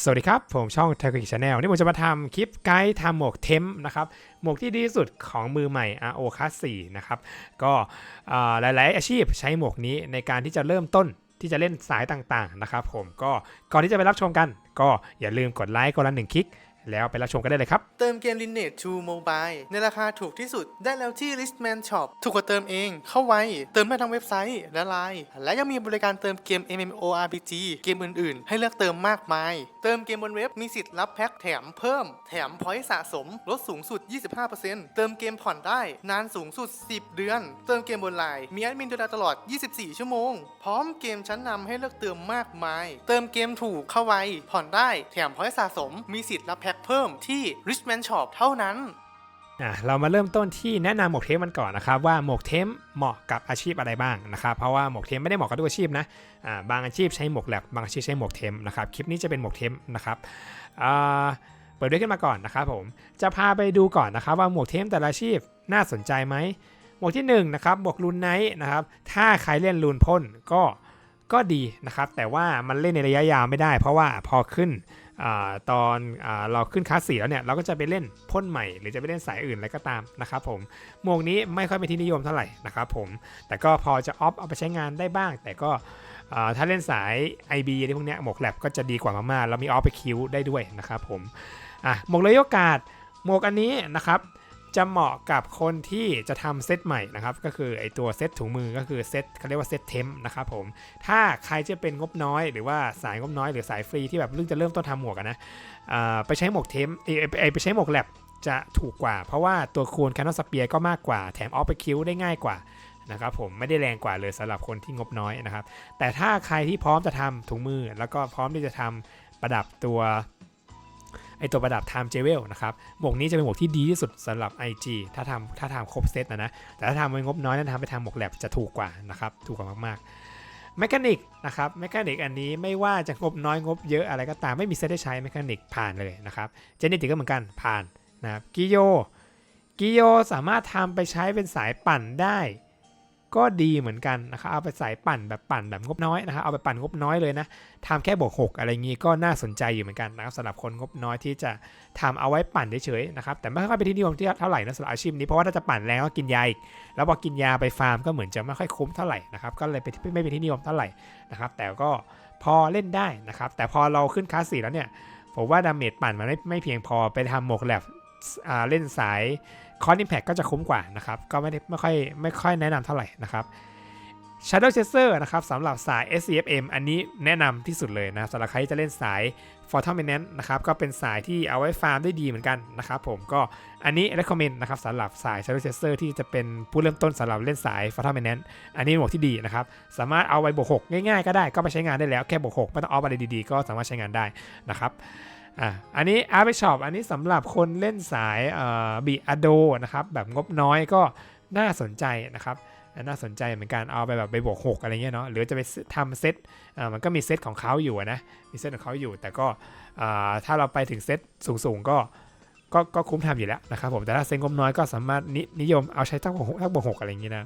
สวัสดีครับ ผมช่อง t a k u i Channel นี่ผมจะมาทำคลิปไกด์ทำหมวกเทมนะครับ หมวกที่ดีที่สุดของมือใหม่ RO Class 4 นะครับ ก็อ่าหลาย ๆ อาชีพใช้หมวกนี้ในการที่จะเริ่มต้นที่จะเล่นสายต่าง ๆ นะครับผมก็ก่อนที่จะไปรับชมกัน ก็อย่าลืมกดไลค์กดละหนึ่งคลิก แล้วไปรับชมกันได้เลยครับ เติมเกม Lineage 2 Mobile ในราคาถูกที่สุดได้แล้วที่ Listman Shop ถูกกว่าเติมเอง เข้าไวเติมได้ทั้งเว็บไซต์และไลน์และยังมีบริการเติมเกม MMORPG เกมอื่นๆ ให้เลือกเติมมากมาย เติมเกมบนเว็บมีสิทธิ์รับแพ็คแถมเพิ่ม แถมพอยต์สะสม ลดสูงสุด 25%เติมเกมผ่อนได้ นานสูงสุด 10 เดือน เติมเกมบนไลน์มีแอดมินดูแลตลอด 24 ชั่วโมง พร้อมเกมชั้นนำให้เลือกเติมมากมาย เติมเกมถูกเข้าไวผ่อนได้แถมพอยต์สะสม มีสิทธิ์รับแพ็คเพิ่มที่ Richman Shop เท่านั้นอะเรามาเริ่มต้นที่แนะนำหมวกเทมมันก่อนนะครับว่าหมวกเทมเหมาะกับอาชีพอะไรบ้างนะครับเพราะว่าหมวกเทมไม่ได้เหมาะกับทุกอาชีพนะอ่าบางอาชีพใช้หมวกแลบบางอาชีพใช้หมวกเทมนะครับคลิปนี้จะเป็นหมวกเทมนะครับอ่าเปิดด้วยขึ้นมาก่อนนะครับผมจะพาไปดูก่อนนะครับว่าหมวกเทมแต่ละอาชีพน่าสนใจไหมหมวกที่หนึ่งนะครับหมวกลูนไนท์นะครับถ้าใครเล่นลูนพ่นก็ก็ดีนะครับแต่ว่ามันเล่นในระยะยาวไม่ได้ เพราะว่าพอขึ้น ตอนอเราขึ้นคลาสสี่แล้วเนี่ยเราก็จะไปเล่นพ่นใหม่ หรือจะไปเล่นสายอื่นอะไรก็ตามนะครับผมหมวกนี้ไม่ค่อยเป็นที่นิยมเท่าไหร่นะครับผมแต่ก็พอจะออฟเอาไปใช้งานได้บ้าง แต่ก็ถ้าเล่นสาย IB อะไรพวกเนี้ยหมวกแลบก็จะดีกว่ามากๆแล้วมีออฟไปคิวได้ด้วยนะครับผมหมวกเลยโอกาสหมวกอันนี้นะครับ จะเหมาะกับคนที่จะทำเซตใหม่นะครับ ก็คือไอตัวเซตถุงมือก็คือเซตเขาเรียกว่าเซตเทมนะครับผม ถ้าใครจะเป็นงบน้อย หรือว่าสายงบน้อยหรือสายฟรีที่แบบเพิ่งจะเริ่มต้นทำหมวกนะไปใช้หมวกเทมเอยเอไปใช้หมวกแลบจะถูกกว่า เพราะว่าตัวคูณแคนนอนสเปียร์ก็มากกว่า แถมออฟไปคิวได้ง่ายกว่านะครับผมไม่ได้แรงกว่าเลยสำหรับคนที่งบน้อยนะครับ แต่ถ้าใครที่พร้อมจะทำถุงมือ แล้วก็พร้อมที่จะทำประดับตัว ไอตัวประดับ Time Jewel นะครับหมวกนี้จะเป็นหมวกที่ดีที่สุดสำหรับ IG ถ้าทำถ้าทำครบเซตนะนะ แต่ถ้าทำเป็นงบน้อยนั้นทำไปทำหมวกแลบจะถูกกว่านะครับ ถูกกว่ามากๆแมคานิกนะครับแมคานิกอันนี้ไม่ว่าจะงบน้อยงบเยอะอะไรก็ตามไม่มีเซตได้ใช้แมคานิกผ่านเลยนะครับเจเนติกก็เหมือนกันผ่านนะครับกิโยกิโยสามารถทำไปใช้เป็นสายปั่นได้ ก็ดีเหมือนกันนะครับเอาไปสายปั่นแบบปั่นแบบงบน้อยนะครับเอาไปปั่นงบน้อยเลยนะทำแค่บวก6อะไรงี้ก็น่าสนใจอยู่เหมือนกันนะครับสำหรับคนงบน้อยที่จะทำเอาไว้ปั่นเฉยๆนะครับแต่ไม่ค่อยเป็นที่นิยมที่เท่าไหร่นะสำหรับอาชีพนี้เพราะว่าถ้าจะปั่นแรงก็กินยาอีกแล้วพอกินยาไปฟาร์มก็เหมือนจะไม่ค่อยคุ้มเท่าไหร่นะครับก็เลยเป็นที่ไม่เป็นที่นิยมเท่าไหร่นะครับแต่ก็พอเล่นได้นะครับแต่พอเราขึ้นคลาสสี่แล้วเนี่ยผมว่าดาเมจปั่นมันไม่ไม่เพียงพอไปทำหมวกแลบ เล่นสายคอนอิมแพคก็จะคุ้มกว่านะครับ ก็ไม่ได้ไม่ค่อยไม่ค่อยแนะนำเท่าไหร่นะครับ Shadow Chaser นะครับสำหรับสาย SCFM อันนี้แนะนำที่สุดเลยนะสำหรับใครที่จะเล่นสาย f o r t u n a n t นะครับก็เป็นสายที่เอาไว้ฟาร์มได้ดีเหมือนกันนะครับผมก็อันนี้ recommend นะครับสำหรับสาย Shadow Chaser ที่จะเป็นผู้เริ่มต้นสำหรับเล่นสาย f o r t u n a n t อันนี้เป็นหมวกที่ดีนะครับสามารถเอาไว้บวก6ง่ายๆก็ได้ก็ไปใช้งานได้แล้วแค่บวก6ไม่ต้องออฟอะไรดีๆ ก็สามารถใช้งานได้นะครับ อะอันนี้ Art Shop อันนี้สำหรับคนเล่นสายบีอโดนะครับแบบงบน้อยก็น่าสนใจนะครับน่าสนใจเหมือนกันเอาไปแบบไปบวก6อะไรเงี้ยเนาะหรือจะไปทำเซตมันก็มีเซตของเขาอยู่นะมีเซตของเขาอยู่ แต่ก็ถ้าเราไปถึงเซตสูงๆก็ก็ก็คุ้มทำอยู่แล้วนะครับผมแต่ถ้าเซตงบน้อยก็สามารถนินยมเอาใช้ตั้งบวกหกตั้งบวกหกอะไรอย่างงี้นะ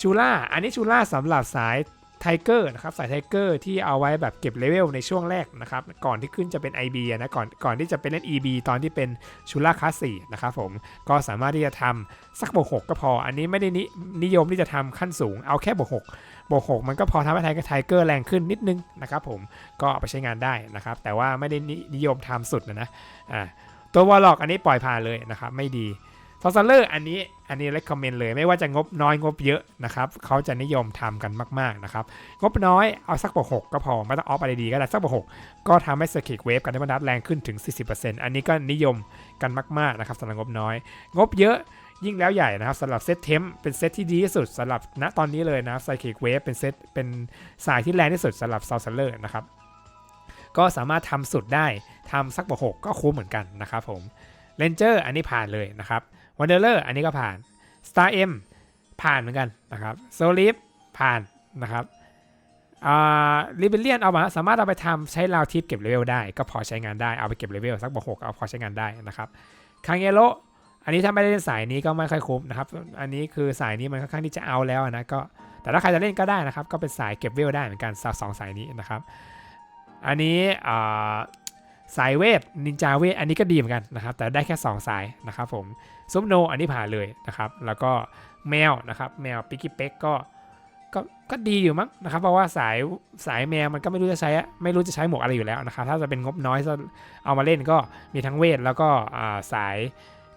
ชูล่าอันนี้ชูล่าสำหรับสาย ไทเกอร์นะครับสายไทเกอร์ที่เอาไว้แบบเก็บเลเวลในช่วงแรกนะครับก่อนที่ขึ้นจะเป็น IB นะก่อนก่อนที่จะไปเล่น EB ตอนที่เป็นชูล่าคลาสสี่นะครับผมก็สามารถที่จะทำสักบวกหกก็พอ อันนี้ไม่ได้นินยมที่จะทำขั้นสูงเอาแค่บวกหกบวกหกมันก็พอทำให้ไทไทเกอร์แรงขึ้นนิดนึงนะครับผมก็เอาไปใช้งานได้นะครับแต่ว่าไม่ได้นินยมทำสุดนะนะอ่าตัววอลล็อกอันนี้ปล่อยผ่านเลยนะครับไม่ดี ฟอสเลอร์อันนี้อันนี้ recommend เลยไม่ว่าจะงบน้อยงบเยอะนะครับเขาจะนิยมทำกันมากๆนะครับงบน้อยเอาสักบวกหกก็พอไม่ต้องออฟอะไรดีก็ได้สักบวกหกก็ทำให้สกิลเวฟกันได้บรรดัดแรงขึ้นถึง 40%อันนี้ก็นิยมกันมากๆนะครับสำหรับงบน้อย งบเยอะยิ่งแล้วใหญ่นะครับสำหรับเซตเทมเป็นเซตที่ดีที่สุดสำหรับณตอนนี้เลยนะครับไซคลิกเวฟเป็นเซตเป็นสายที่แรงที่สุดสำหรับซาวซัลเลอร์นะครับก็สามารถทำสุดได้ทำสักบวกหกก็คุ้มเหมือนกันนะครับผมเ a นเจอร์อันนี้ผ่านเลยนะครับ วันเดอร์เลอร์อันนี้ก็ผ่าน Star M ผ่านเหมือนกันนะครับโซลิฟผ่านนะครับอ่าลิเบเลียนเอามาสามารถเอาไปทำใช้ราวทิปเก็บเลเวลได้ ก็พอใช้งานได้เอาไปเก็บเลเวลสักบวกหกเอาพอใช้งานได้นะครับคางเยโรอันนี้ถ้าไม่ได้เล่นสายนี้ก็ไม่ค่อยคุ้มนะครับ อันนี้คือสายนี้มันค่อนข้างที่จะเอาแล้วนะก็แต่ถ้าใครจะเล่นก็ได้นะครับ ก็เป็นสายเก็บเวลได้เหมือนกันสองสายนี้นะครับ อันนี้อ่า สายเวทนินจาเวทอันนี้ก็ดีเหมือนกันนะครับ แต่ได้แค่ 2 สายนะครับผมซุปโนอันนี้ผ่านเลยนะครับ แล้วก็แมวนะครับแมวปิกกี้เป็กก็ก็ก็ดีอยู่มั้งนะครับเพราะว่าสายสายแมวมันก็ไม่รู้จะใช้ไม่รู้จะใช้หมวกอะไรอยู่แล้วนะครับถ้าจะเป็นงบน้อยจะเอามาเล่นก็มีทั้งเวทแล้วก็สาย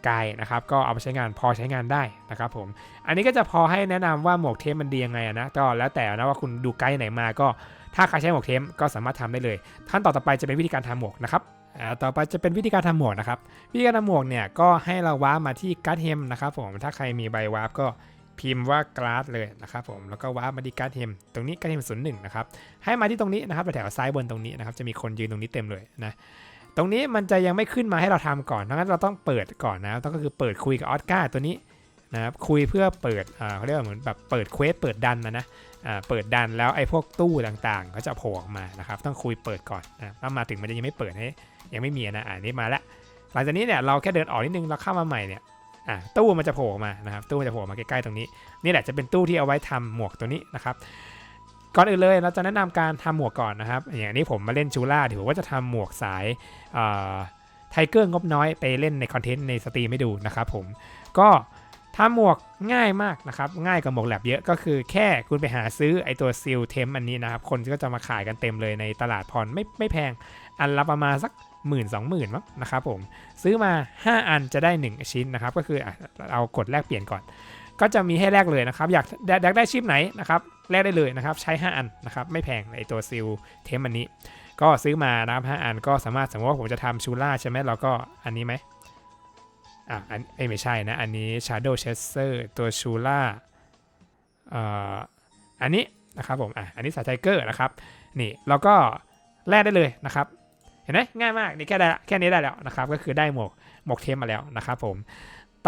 กายนะครับ ก็เอามาใช้งานพอใช้งานได้นะครับผม อันนี้ก็จะพอให้แนะนำว่าหมวกเทมมันดียังไงนะก็แล้วแต่นะว่าคุณดูไกด์ไหนมาก็ ถ้าใครใช้หมวกเทมก็สามารถทำได้เลยขั้นตอนต่อไปจะเป็นวิธีการทำหมวกนะครับต่อไปจะเป็นวิธีการทำหมวกนะครับ วิธีการทำหมวกเนี่ยก็ให้เราวาร์ปมาที่การ์ดเฮมนะครับผมถ้าใครมีใบวาร์ปก็พิมพ์ว่ากราดเลยนะครับผมแล้วก็วาร์ปมาที่การ์ดเฮมตรงนี้การ์ดเฮมศูนย์หนึ่งนะครับให้มาที่ตรงนี้นะครับแถวซ้ายบนตรงนี้นะครับจะมีคนยืนตรงนี้เต็มเลยนะ ตรงนี้มันจะยังไม่ขึ้นมาให้เราทำก่อนดังนั้นเราต้องเปิดก่อนนะต้องก็คือเปิดคุยกับออสการ์ตัวนี้นะครับคุยเพื่อเปิดอ่าเขาเรียกว่าเหมือนแบบเปิดเควสเปิดดันนะนะอ่าเปิดดันแล้วไอ้พวกตู้ต่างๆ ก็จะโผล่ออกมานะครับต้องคุยเปิดก่อนนะถ้ามาถึงมันจะยังไม่เปิดให้ยังไม่มีนะอ่านี่มาล้วหลังจากนี้เนี่ยเราแค่เดินออกนิดนึงเราเข้ามาใหม่เนี่ยอะตู้มันจะโผล่ออกมานะครับตู้มันจะโผล่มาใกล้ๆตรงนี้นี่แหละจะเป็นตู้ที่เอาไว้ทำหมวกตัวนี้นะครับ ก่อนอื่นเลยเราจะแนะนำการทำหมวกก่อนนะครับ อย่างนี้ผมมาเล่นชูล่าถือว่าจะทำหมวกสายไทเกอร์งบน้อยไปเล่นในคอนเทนต์ในสตรีมให้ดูนะครับผมก็ทำหมวกง่ายมากนะครับ ง่ายกว่าหมวกแลบเยอะก็คือแค่คุณไปหาซื้อไอตัวซิลเทมอันนี้นะครับ คนก็จะมาขายกันเต็มเลยในตลาดพรไม่ไม่แพงอันละประมาณสักหมื่นสองหมื่นมั้งนะครับผมซื้อมา 5 อันจะได้ 1 ชิ้นนะครับ ก็คืออะเอากดแลกเปลี่ยนก่อน ก็จะมีให้แลกเลยนะครับ อยากอยากได้ชิปไหนนะครับแลกได้เลยนะครับ ใช้ 5 อันนะครับ ไม่แพงในตัวซิลเทมอันนี้ ก็ซื้อมานะครับ5อันก็สามารถสมมติว่าผมจะทำชูล่าใช่ไหมเราก็อันนี้ไหมอะอันเอ้ไม่ใช่นะ อันนี้ Shadow Chaser ตัวชูล่าเอ่ออันนี้นะครับผมอะอันนี้สายไทเกอร์นะครับ นี่เราก็แลกได้เลยนะครับ เห็นไหมง่ายมากนี่แค่ได้แค่นี้ได้แล้วนะครับ ก็คือได้หมวกหมวกเทมมาแล้วนะครับผม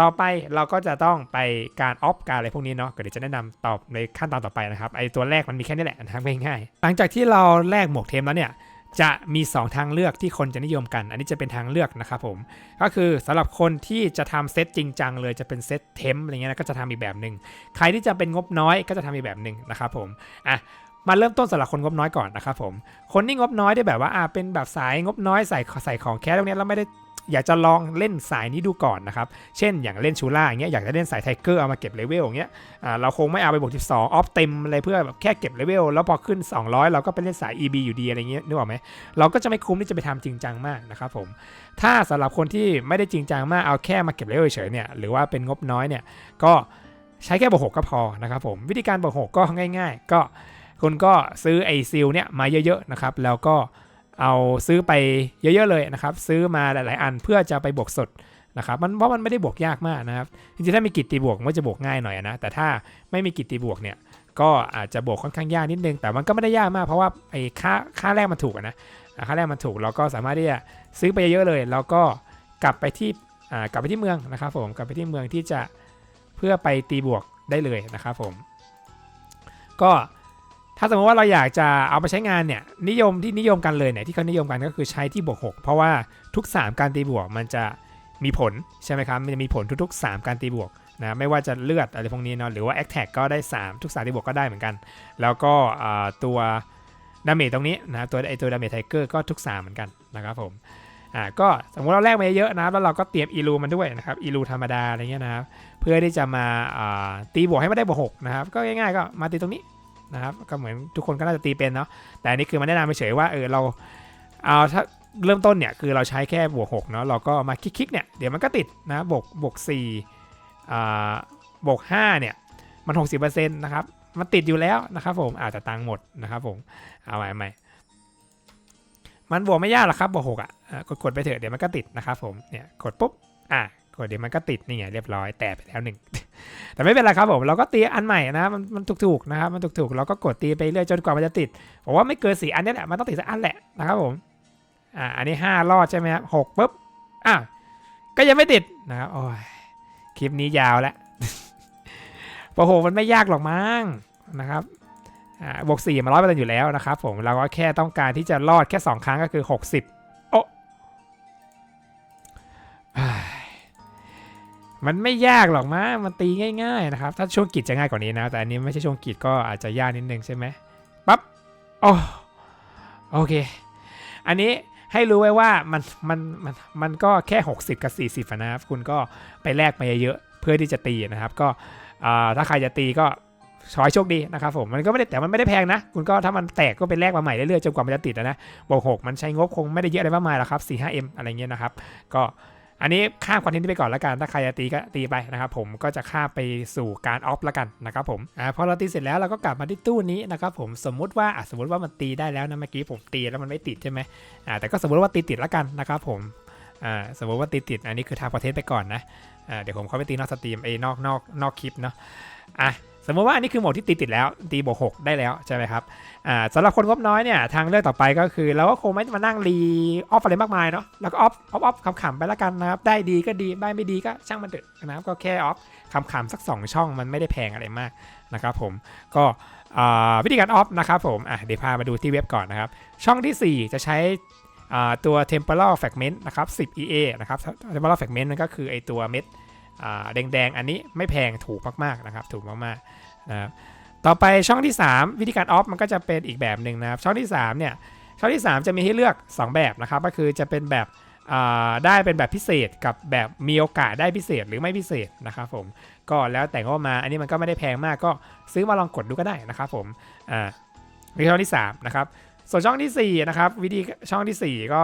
ต่อไปเราก็จะต้องไปการออฟการอะไรพวกนี้เนาะก็เดี๋ยวจะแนะนำตอบในขั้นตอนต่อไปนะครับไอตัวแรกมันมีแค่นี้แหละนะครับง่ายๆหลังจากที่เราแลกหมวกเทมแล้วเนี่ยจะมี 2 ทางเลือกที่คนจะนิยมกัน อันนี้จะเป็นทางเลือกนะครับผม ก็คือสำหรับคนที่จะทำเซตจริงจังเลยจะเป็นเซตเทมอะไรเงี้ยนะก็จะทำอีกแบบหนึ่งใครที่จะเป็นงบน้อยก็จะทำอีกแบบหนึ่งนะครับผมอะมาเริ่มต้นสำหรับคนงบน้อยก่อนนะครับผม คนที่งบน้อยได้แบบว่าอ่าเป็นแบบสายงบน้อยใส่ใส่ของแค่ตรงนี้ยแล้วไม่ได้ อยากจะลองเล่นสายนี้ดูก่อนนะครับ เช่นอย่างเล่นชูล่าอย่างเงี้ยอยากจะเล่นสายไทเกอร์เอามาเก็บเลเวลอย่างเงี้ยเราคงไม่เอาไปบวก12ออฟเต็มอะไรเพื่อแบบแค่เก็บเลเวลแล้วพอขึ้น 200 เราก็ไปเล่นสาย EB อยู่ดีอะไรเงี้ยนึกออกไหมเราก็จะไม่คุ้มที่จะไปทำจริงจังมากนะครับผมถ้าสำหรับคนที่ไม่ได้จริงจังมากเอาแค่มาเก็บเลเวลเฉยๆเนี่ยหรือว่าเป็นงบน้อยเนี่ยก็ใช้แค่บวกหกก็พอนะครับผมวิธีการบวกหกก็ง่าย ๆ ก็คุณก็ซื้อไอซิลเนี่ยมาเยอะๆนะครับแล้วก็ เอาซื้อไปเยอะๆเลยนะครับ ซื้อมาหลาย ๆ อันเพื่อจะไปบวกสดนะครับมันเพราะมันไม่ได้บวกยากมากนะครับจริงๆถ้ามีกิจตีบวกมันจะบวกง่ายหน่อยนะแต่ถ้าไม่มีกิจตีบวกเนี่ยก็อาจจะบวกค่อนข้างยากนิดนึง แต่มันก็ไม่ได้ยากมากเพราะว่าไอ้ค่าค่าแรกมันถูกนะค่าแรกมันถูกเราก็สามารถที่จะซื้อไปเยอะๆเลย แล้วก็กลับไปที่กลับไปที่เมืองนะครับผมกลับไปที่เมืองที่จะเพื่อไปตีบวกได้เลยนะครับผมก็ ถ้าสมมติว่าเราอยากจะเอาไปใช้งานเนี่ยนิยมที่นิยมกันเลยเนี่ยที่เขานิยมกันก็คือใช้ที่บวก 6 เพราะว่าทุก 3 การตีบวกมันจะมีผลใช่ไหมครับมันจะมีผลทุกๆ 3 การตีบวกนะไม่ว่าจะเลือดอะไรพวกนี้เนาะหรือว่า a อ t แท็กก็ได้ 3 ทุก3ตีบวกก็ได้เหมือนกัน แล้วก็ตัวดาเมจตรงนี้นะตัวไอตัวดาเมจไทเกอร์ก็ทุก 3 เหมือนกันนะครับผมอ่าก็สมมติเราแลกมาเยอะนะครับแล้วเราก็เตรียมอีลูมันด้วยนะครับอีลูธรรมดาอะไรเงี้ยนะครับเพื่อที่จะมาอ่าตีบวกให้ไม่ได้บวกหกนะครับก็ง่ายๆก็มาตีตรงนี้ นะครับก็เหมือนทุกคนก็น่าจะตีเป็นเนาะแต่อันนี้คือมันแนะนำไปเฉยว่าเออเราเอาถ้าเริ่มต้นเนี่ยคือเราใช้แค่บวก6เนาะเราก็มาคลิกๆเนี่ยเดี๋ยวมันก็ติดนะบวกบวก4อ่าบวก5เนี่ยมัน 60%นะครับมันติดอยู่แล้วนะครับผมอาจจะตังค์หมดนะครับผมเอาใหม่ใหม่มันบวกไม่ยากหรอกครับบวก6อะอะกดกดไปเถอะเดี๋ยวมันก็ติดนะครับผมเนี่ยกดปุ๊บอะกดเดี๋ยวมันก็ติดนี่ไงเรียบร้อยแต่ไปแล้วหนึ่ง แต่ไม่เป็นไรครับผมเราก็ตีอันใหม่นะมันมันถูกๆนะครับมันถูกๆเราก็กดตีไปเรื่อยจนกว่ามันจะติดบอกว่าไม่เกินสีอันนี้แหละมันต้องติดสักอันแหละนะครับผมอ่าอันนี้ 5 รอดใช่ไหมครับหกปุ๊บอะก็ยังไม่ติดนะครับโอ้ยคลิปนี้ยาวแล้วโอ้โหมันไม่ยากหรอกมั้งนะครับอ่าบวกสี่มาร้อยเปอร์เซ็นต์อยู่แล้วนะครับผมเราก็แค่ต้องการที่จะรอดแค่ 2 ครั้งก็คือ 60 มันไม่ยากหรอกมั้งมันตีง่าย ๆนะครับ ถ้าช่วงกิจจะง่ายกว่านี้นะ แต่อันนี้ไม่ใช่ช่วงกิจก็อาจจะยากนิดนึงใช่ไหมปั๊บโอ้โอเค อันนี้ให้รู้ไว้ว่ามันมันมันมันก็แค่ 60 กับ 40นะครับ คุณก็ไปแลกมาเยอะๆเพื่อที่จะตีนะครับ ก็ถ้าใครจะตีก็ขอให้โชคดีนะครับผมมันก็ไม่ได้แต่มันไม่ได้แพงนะ คุณก็ถ้ามันแตกก็ไปแลกมาใหม่เรื่อยๆจนกว่ามันจะติดอะนะบวกหกมันใช้งบคงไม่ได้เยอะอะไรมากมายหรอกครับ4 5 m อะไรเงี้ยนะครับ ก็ อันนี้ข้ามคอนเทนต์ไปก่อนล้วกัน ถ้าใครจะตีก็ตีไปนะครับผมก็จะข้ามไปสู่การออฟล้วกันนะครับผมอ่าพอเราตีเสร็จแล้วเราก็กลับมาที่ตู้นี้นะครับผมสมมุติว่าสมมติว่ามันตีได้แล้วนะเมื่อกี้ผมตีแล้วมันไม่ติดใช่ไหมอ่าแต่ก็สมมติว่าตีติดล้วกันนะครับผมอ่าสมมติว่าตีติดอันนี้คือทางคอนเทนต์ไปก่อนนะอ่าเดี๋ยวผมเข้าไปตีนอกสตรีมไอ้นอกนอกนอกคลิปเนาะอะ สมมติว่าอันนี้คือโหมดที่ตีติดแล้วตีบวกหกได้แล้วใช่ไหมครับอ่าสำหรับคนงบน้อยเนี่ยทางเลือกต่อไปก็คือ เราก็คงไม่มานั่งรีออฟอะไรมากมายเนาะแล้วก็ออฟออฟออฟขำๆไปแล้วกันนะครับได้ดีก็ดีได้ไม่ดีก็ช่างมันเถอะนะครับก็แค่ออฟขำๆสัก 2 ช่องมันไม่ได้แพงอะไรมากนะครับผมก็วิธีการออฟนะครับผมอะเดี๋ยวพามาดูที่เว็บก่อนนะครับ ช่องทีสี่4 จะใช้ตัว temporal fragment นะครับ 10 EA นะครับ temporal fragment นั่นก็คือไอตัวเม็ด แดงๆ อันนี้ไม่แพงถูกมากๆนะครับถูกมากๆนะครับต่อไปช่องที่ 3 วิธีการออฟมันก็จะเป็นอีกแบบหนึ่งนะครับช่องที่3เนี่ยช่องที่ 3 จะมีให้เลือก 2 แบบนะครับก็คือจะเป็นแบบได้เป็นแบบพิเศษกับแบบมีโอกาสได้พิเศษหรือไม่พิเศษนะครับผมก็แล้วแต่งบมาอันนี้มันก็ไม่ได้แพงมากก็ซื้อมาลองกดดูก็ได้นะครับผมอ่าวิธีช่องที่3นะครับส่วนช่องทีสี่4นะครับวิธีช่องทีสี่4 ก็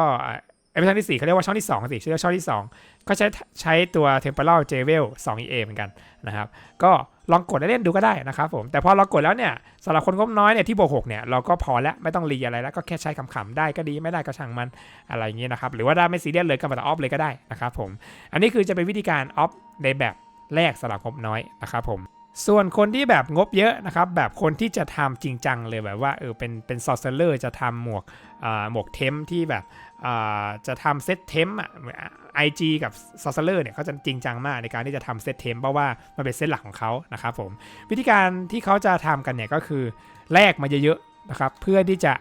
อ่าเอ้ช่องที่4เขาเรียกว่าช่องที่2สิชื่อว่าช่องที่ 2 ก็ใช้ใช้ตัว temporal javel 2 EA เหมือนกันนะครับ ก็ลองกดเล่นดูก็ได้นะครับผม แต่พอเรากดแล้วเนี่ยสำหรับคนงบน้อยเนี่ยที่บวกหกเนี่ยเราก็พอแล้วไม่ต้องรีอะไรแล้วก็แค่ใช้ขำๆได้ก็ดีไม่ได้ก็ช่างมันอะไรอย่างนี้นะครับ หรือว่าได้ไม่ซีเรียสเลยก็มาต่อออฟเลยก็ได้นะครับผม อันนี้คือจะเป็นวิธีการออฟในแบบแรกสำหรับงบน้อยนะครับผม ส่วนคนที่แบบงบเยอะนะครับ แบบคนที่จะทำจริงจังเลยแบบว่าเออเป็นเป็นซอสเซอร์จะทำหมวกอ่าหมวกเทมที่แบบอ่าจะทำเซตเทมอะไอจีกับซอสเซอร์เนี่ยเขาจะจริงจังมากในการที่จะทำเซตเทมเพราะว่ามันเป็นเซตหลักของเขานะครับผมวิธีการที่เขาจะทำกันเนี่ยก็คือแลกมาเยอะๆนะครับเพื่อที่จะ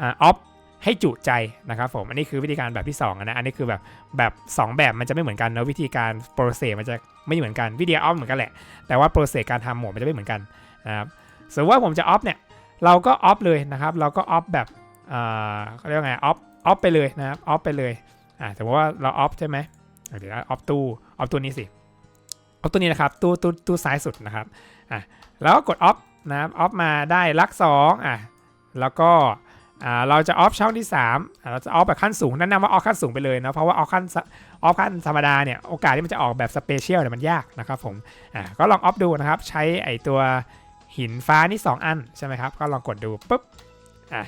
ออฟ ให้จุใจนะครับผมอันนี้คือวิธีการแบบที่2อะนะ อันนี้คือแบบแบบ 2 แบบมันจะไม่เหมือนกันเนอะวิธีการโปรเซสมันจะไม่เหมือนกันวิธีออฟเหมือนกันแหละ แต่ว่าโปรเซสการทำหมวดมันจะไม่เหมือนกันนะครับสมมติว่าผมจะออฟเนี่ยเราก็ออฟเลยนะครับ เราก็ออฟแบบเอ่าเขาเรียกว่าไงออฟออฟไปเลยนะครับออฟไปเลยอ่าสมมติว่าเราออฟใช่ไหมเดี๋ยวออฟตู้ออฟตู้นี้สิออฟตู้นี้นะครับตู้ตู้ตู้ซ้ายสุดนะครับอ่าแล้วก็กดออฟนะครับออฟมาได้ลัก2อะแล้วก็ เราจะออฟช่องที่3เราจะออฟแบบขั้นสูงแนะนำว่าออฟขั้นสูงไปเลยนะเพราะว่าออฟขั้นออฟขั้นธรรมดาเนี่ยโอกาสที่มันจะออกแบบสเปเชียลเนี่ยมันยากนะครับผมก็ลองออฟดูนะครับใช้ไอตัวหินฟ้านี่ 2 อันใช่ไหมครับก็ลองกดดูปุ๊บอะ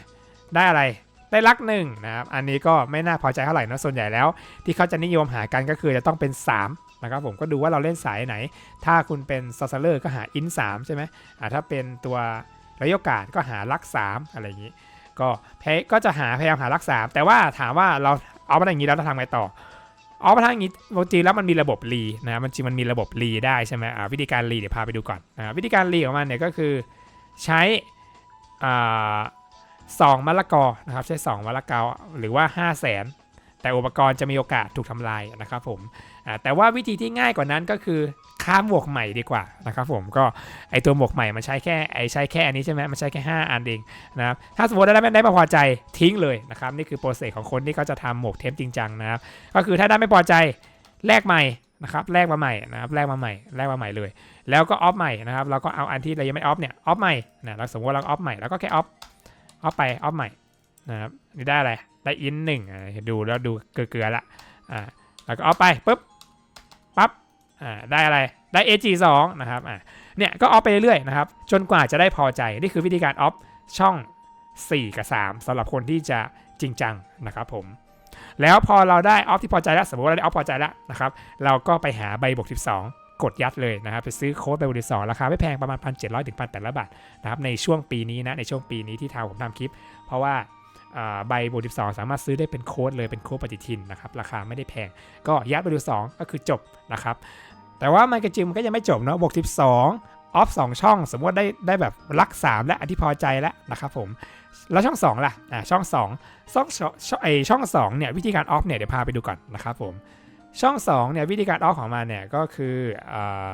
ได้อะไรได้ลักหนึ่งนะครับอันนี้ก็ไม่น่าพอใจเท่าไหร่นะส่วนใหญ่แล้ว ที่เขาจะนิยมหากันก็คือจะต้องเป็น 3 นะครับผมก็ดูว่าเราเล่นสายไหน ถ้าคุณเป็นซอสเซอร์ก็หาอิน3ใช่ไหมถ้าเป็นตัวระยกการก็หาลัก3อะไรอย่างนี้ ก็เพก็จะหาพยายามหาลัก3แต่ว่าถามว่าเราเอามาทำอย่างนี้แล้วเราทำไงต่อเอามาทางนี้ปกติแล้วมันมีระบบรีนะมันจริงมันมีระบบรีได้ใช่ไหมอ่าวิธีการรีเดี๋ยวพาไปดูก่อนนะวิธีการรีของมันเนี่ยก็คือใช้อ่าสองมะละกอนะครับใช้2มะละกอหรือว่า 5 0 0แสนแต่อุปกรณ์จะมีโอกาสถูกทำลายนะครับผมแต่ว่าวิธีที่ง่ายกว่านั้นก็คือาหมวกใหม่ดีกว่านะครับผมก็ไอตัวหมวกใหม่มันใช้แค่ไอใช้แค่อันนี้ใช่ไหมมันใช้แค่ 5 อันเองนะครับถ้าสมมติได้ไม่ได้ไม่พอใจทิ้งเลยนะครับนี่คือโปรเซสของคนที่เขาจะทำหมวกเทมจริงจังนะครับก็คือถ้าได้ไม่พอใจแลกใหม่นะครับแลกมาใหม่นะครับแลกมาใหม่แลกมาใหม่เลย แล้วก็ออฟใหม่นะครับเราก็เอาอันที่เรายังไม่ออฟเนี่ยออฟใหม่นะเราสมมติว่าเราออฟใหม่แล้วก็แค่ออฟออฟไปออฟใหม่นะครับนี่ได้อะไรได้อินหนึ่งดูแล้วดูเกลือๆละอ่าแล้วก็ออฟไปปุ๊บปั๊บอ่าได้อะไร ได้ AG2 นะครับอ่าเนี่ยก็ออฟไปเรื่อยๆนะครับจนกว่าจะได้พอใจนี่คือวิธีการออฟช่อง 4 กับ 3สำหรับคนที่จะจริงจังนะครับผมแล้วพอเราได้ออฟที่พอใจแล้วสมมติว่าเราได้ออฟพอใจแล้วนะครับเราก็ไปหาใบบวก 12 กดยัดเลยนะครับไปซื้อโค้ดใบบวก 12 ราคาไม่แพงประมาณ 1,700ถึง1,800 บาทนะครับในช่วงปีนี้นะในช่วงปีนี้ที่ทางผมทำคลิป เพราะว่าอ่าใบบวก 12 สามารถซื้อได้เป็นโค้ดเลยเป็นโค้ดปฏิทินนะครับราคาไม่ได้แพง ก็ยัดไปดู2ก็คือจบนะครับ แต่ว่ามันกระจิมมันก็ยังไม่จบเนาะบวก 12ออฟ2ช่องสมมติได้ได้แบบลัก 3 และอันที่พอใจแล้วนะครับผมแล้วช่อง 2 ล่ะอ่าช่อง2ช่องช่องชอไอช่อง2เนี่ยวิธีการออฟเนี่ยเดี๋ยวพาไปดูก่อนนะครับผมช่อง2เนี่ยวิธีการออฟของมันเนี่ยก็คืออ่า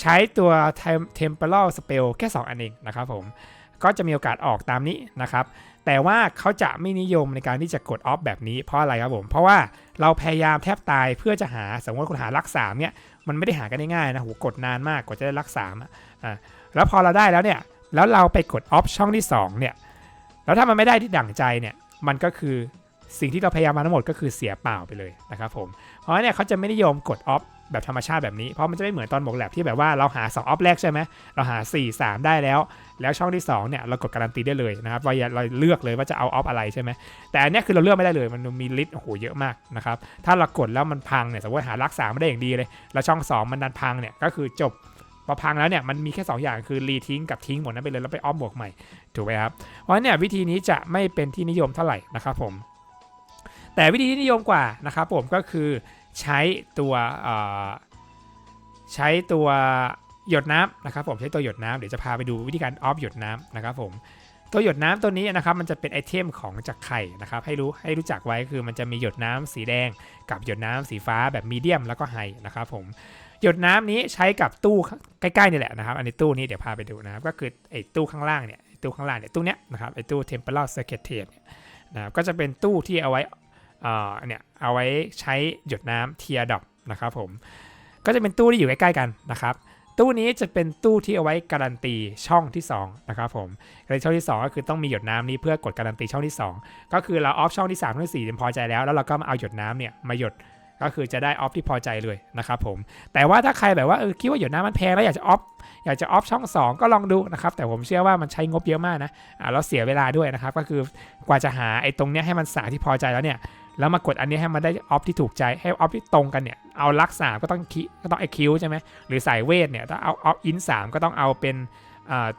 ใช้ตัว temporal spell แค่ 2 อันเองนะครับผมก็จะมีโอกาสออกตามนี้นะครับ แต่ว่าเขาจะไม่นิยมในการที่จะกดออฟแบบนี้เพราะอะไรครับผม เพราะว่าเราพยายามแทบตายเพื่อจะหาสมมติคุณหาลักสามเนี่ย มันไม่ได้หากันง่ายๆนะโหกดนานมากกว่าจะได้ลักสามอะอะแล้วพอเราได้แล้วเนี่ยแล้วเราไปกดออฟช่องที่สองเนี่ยแล้วถ้ามันไม่ได้ที่ดั่งใจเนี่ยมันก็คือสิ่งที่เราพยายามมาทั้งหมดก็คือเสียเปล่าไปเลยนะครับผมเพราะเนี่ยเขาจะไม่นิยมกดออฟ แบบธรรมชาติแบบนี้ เพราะมันจะไม่เหมือนตอนหมกแลบที่แบบว่าเราหา2ออฟแรกใช่ไหมเราหา 4 3 ได้แล้ว แล้วช่องที่2เนี่ยเรากดการันตีได้เลยนะครับว่าเราเลือกเลยว่าจะเอาออฟอะไรใช่ไหมแต่อันนี้คือเราเลือกไม่ได้เลยมันมีลิสต์โอ้โหเยอะมากนะครับถ้าเรากดแล้วมันพังเนี่ยสมมติหารักษาไม่ได้อย่างดีเลย แล้วช่อง 2 มันดันพังเนี่ยก็คือจบพอพังแล้วเนี่ยมันมีแค่ 2 อย่างคือรีทิ้งกับทิ้งหมดนั้นไปเลยแล้วไปออฟบวกใหม่ถูกไหมครับเพราะเนี่ยวิธีนี้จะไม่เป็นที่นิยมเท่าไหร่นะครับผมแต่วิธีที่นิยมกว่านะครับผมก็คือ ใช้ตัวใช้ตัวหยดน้ำนะครับผมใช้ตัวหยดน้ำเดี๋ยวจะพาไปดูวิธีการออฟหยดน้ำนะครับผมตัวหยดน้ำตัวนี้นะครับมันจะเป็นไอเทมของจากไข่นะครับให้รู้ให้รู้จักไว้คือมันจะมีหยดน้ำสีแดง กับหยดน้ำสีฟ้าแบบมีเดียมแล้วก็ไฮนะครับผมหยดน้ำนี้ใช้กับตู้ใกล้ๆนี่แหละนะครับ อันนี้ตู้นี้เดี๋ยวพาไปดูนะครับก็คือไอตู้ข้างล่างเนี่ยตู้ข้างล่างเนี่ยตู้เนี้ยนะครับไอตู้ temporal circuit tape เนี่ยนะครับก็จะเป็นตู้ที่เอาไว้ เอ่อเนี่ยเอาไว้ใช้หยดน้ำเทียดอปนะครับผมก็จะเป็นตู้ที่อยู่ใกล้ๆกันนะครับตู้นี้จะเป็นตู้ที่เอาไว้การันตีช่องที่2นะครับผมการันตีช่องที่ 2 ก็คือต้องมีหยดน้ำนี้เพื่อกดการันตีช่องที่ 2 ก็คือเราออฟช่องที่3ช่องที่4เรียพอใจแล้ว แล้วเราก็มาเอาหยดน้ำเนี่ยมาหยดก็คือจะได้ออฟที่พอใจเลยนะครับผมแต่ว่าถ้าใครแบบว่าเออคิดว่าหยดน้ำมันแพงแล้วอยากจะออฟอยากจะออฟช่อง 2 ก็ลองดูนะครับแต่ผมเชื่อว่ามันใช้งบเยอะมากนะอ่าแล้วเสียเวลาด้วยนะครับก็คือกว่าจะหาไอ้ตรงเนี้ยให้มันสาที่พอใจแล้วเนี่ย แล้วมากดอันนี้ให้มันได้ออฟที่ถูกใจให้ออฟที่ตรงกันเนี่ยเอาลักสามก็ต้องคิก็ต้องไอคิวใช่ไหมหรือสายเวทเนี่ยถ้าเอาออฟอินสามก็ต้องเอาเป็น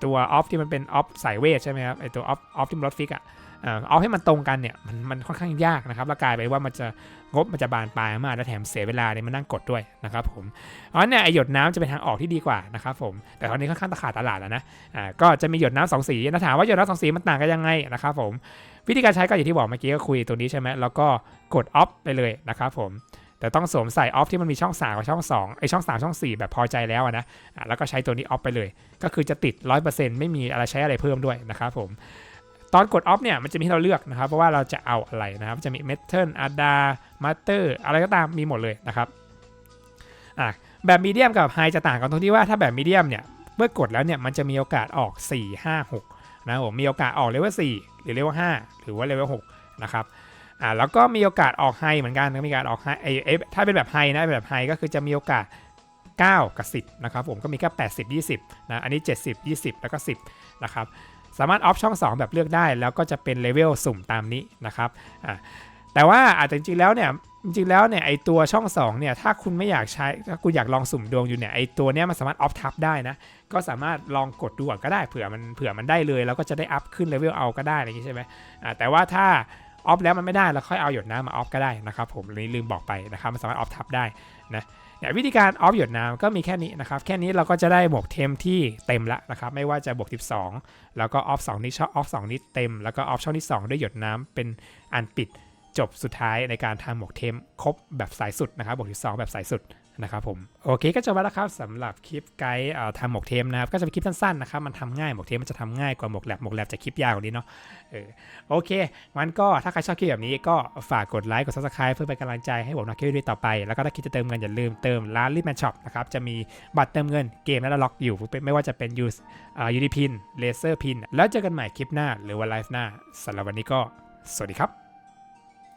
ตัวออฟที่มันเป็นออฟสายเวทใช่ไหมครับไอตัวออฟออฟที่มันลดฟิกอะออเอาให้มันตรงกันเนี่ยมันมันค่อนข้างยากนะครับแล้วกลายไปว่ามันจะ งบมันจะบานปลายมากและแถมเสียเวลาเนี่ยมันนั่งกดด้วยนะครับผมเพราะฉะนั้นเนี่ยไอหยดน้ำจะเป็นทางออกที่ดีกว่านะครับผมแต่ตอนนี้ค่อนข้างตะขาดตลาดแล้วนะอ่าก็จะมีหยดน้ำสองสีนะถามว่าหยดน้ำสองสีมันต่างกันยังไงนะครับผมวิธีการใช้ก็อย่างที่บอกเมื่อกี้ก็คุยตัวนี้ใช่ไหมแล้วก็กดออฟไปเลยนะครับผมแต่ต้องสวมใส่ออฟที่มันมีช่อง3กับช่อง2ไอช่อง3ช่อง 4 แบบพอใจแล้วนะอะแล้วก็ใช้ตัวนี้ออฟไปเลย ก็คือจะติด 100%ไม่มีอะไรใช้อะไรเพิ่มด้วยนะครับผม ตอนกดออฟเนี่ยมันจะมีให้เราเลือกนะครับ เพราะว่าเราจะเอาอะไรนะครับ จะมีเมทัลอาดามาสเตอร์อะไรก็ตามมีหมดเลยนะครับอะแบบมีเดียมกับไฮจะต่างกันตรงที่ว่าถ้าแบบมีเดียมเนี่ยเมื่อกดแล้วเนี่ยมันจะมีโอกาสออก 4 5 6นะผมมีโอกาสออกเลเวล4หรือเลเวล5หรือว่าเลเวล6นะครับอ่าแล้วก็มีโอกาสออกไฮเหมือนกันมีการออกไฮไอเอฟถ้าเป็นแบบไฮนะแบบไฮก็คือจะมีโอกาส 9 กับ 10นะครับผมก็มีแค่80 20นะอันนี้ 70 20 แล้วก็ 10นะครับ สามารถออฟช่อง 2 แบบเลือกได้ แล้วก็จะเป็นเลเวลสุ่มตามนี้นะครับอ่าแต่ว่าอาจจะจริงๆแล้วเนี่ยจริงๆแล้วเนี่ยไอตัวช่อง2เนี่ยถ้าคุณไม่อยากใช้ถ้าคุณอยากลองสุ่มดวงอยู่เนี่ยไอตัวเนี้ยมันสามารถออฟทับได้นะก็สามารถลองกดดูก่อนก็ได้เผื่อมันเผื่อมันได้เลย แล้วก็จะได้อัพขึ้นเลเวลเอาก็ได้อะไรอย่างงี้ใช่ไหมอ่าแต่ว่าถ้าออฟแล้วมันไม่ได้เราค่อยเอาหยดน้ำมาออฟก็ได้นะครับผมนนี้ลืมบอกไปนะครับมันสามารถออฟทับได้นะ เนี่ยวิธีการออฟหยดน้ำก็มีแค่นี้นะครับ แค่นี้เราก็จะได้หมวกเทมที่เต็มละนะครับ ไม่ว่าจะบวก12 แล้วก็ออฟ2นี้ช่องออฟ2นี้เต็ม แล้วก็ออฟช่องที่ 2 ด้วยหยดน้ำเป็นอันปิดจบสุดท้ายในการทำหมวกเทมครบแบบสายสุดนะครับบวก12แบบสายสุด นะครับผมโอเคก็จบแล้วครับสำหรับคลิปไกด์ทำหมวกเทมนะครับก็จะเป็นคลิปสั้นๆนะครับมันทำง่ายหมวกเทมมันจะทำง่ายกว่าหมวกแลบหมวกแลบจะคลิปยาวกว่านี้เนาะเออโอเคงั้นก็ถ้าใครชอบคลิปแบบนี้ก็ฝากกดไลค์กด subscribe เพื่อเป็นกำลังใจให้ผมทำคลิปวิดีโอต่อไป แล้วก็ถ้าคิดจะเติมเงินอย่าลืมเติมร้านลิทแมนช็อปนะครับจะมีบัตรเติมเงินเกมและล็อกอยู่ไม่ว่าจะเป็นยูสยูดีพินเลเซอร์พินแล้วเจอกันใหม่คลิปหน้าหรือว่าไลฟ์หน้าสำหรับวันนี้ก็สวัสดีครับ